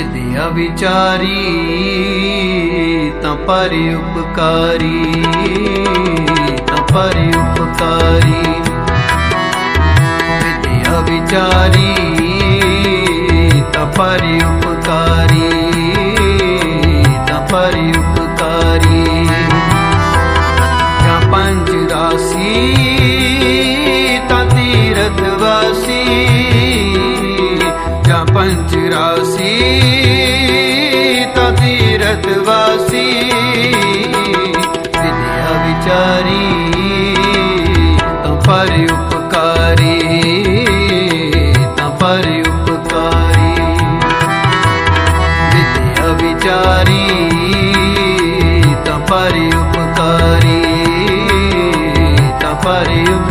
ਵਿਦਿਆ ਵਿਚਾਰੀ ਤਾਂ ਪਰ ਉਪਕਾਰੀ ਤਾਂ ਪਰ ਉਪਕਾਰੀ। ਵਿਦਿਆ ਵਿਚਾਰੀ ਤਾਂ ਪਰ ਉਪਕਾਰੀ।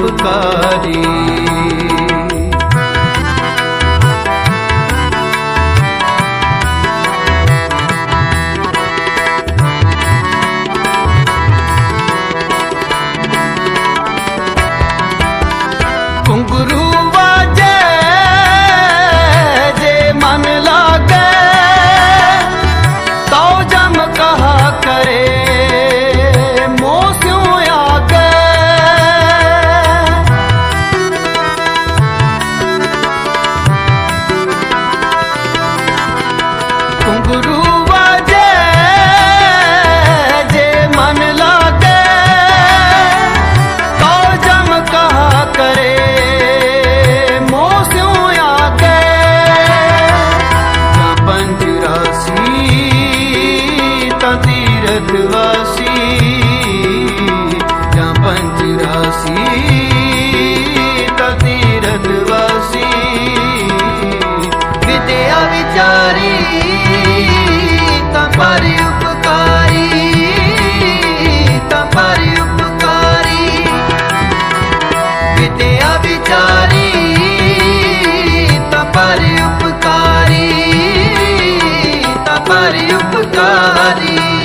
উপকারী gurur. pecari, o.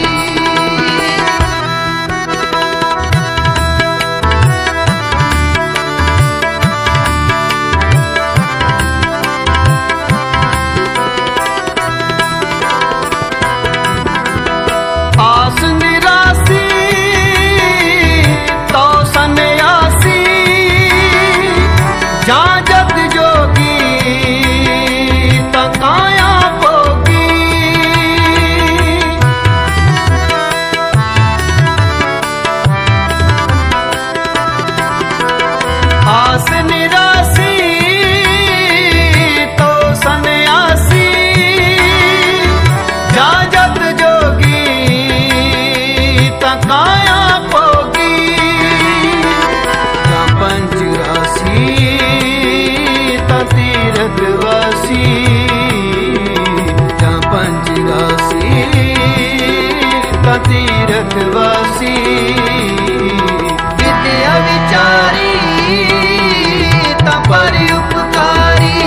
ਤੀਰਥ ਵਾਸੀ ਕਿਤਿਆ ਵਿਚਾਰੀ, ਤਾਂ ਪਰ ਉਪਕਾਰੀ,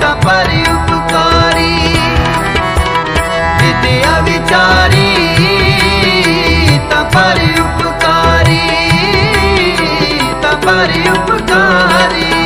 ਤਾਂ ਪਰ ਉਪਕਾਰੀ। ਵਿਚਾਰੀ, ਤਾਂ ਪਰ ਉਪਕਾਰੀ, ਤਾਂ ਪਰ ਉਪਕਾਰੀ।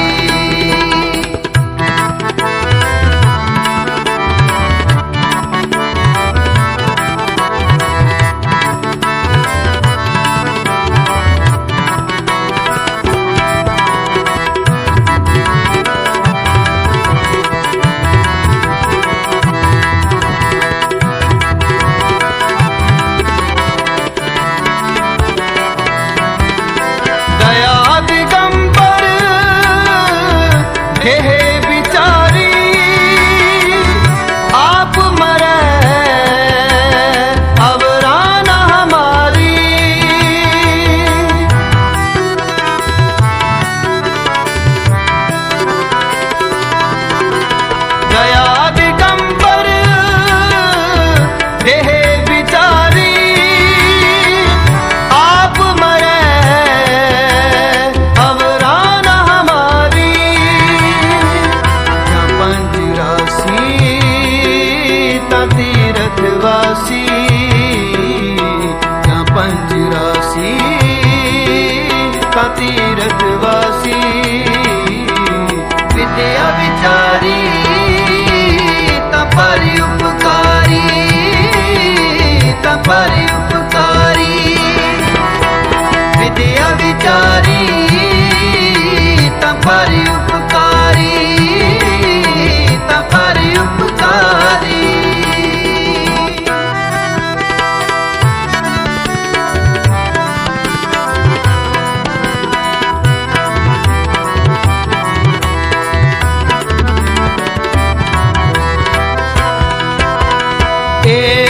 que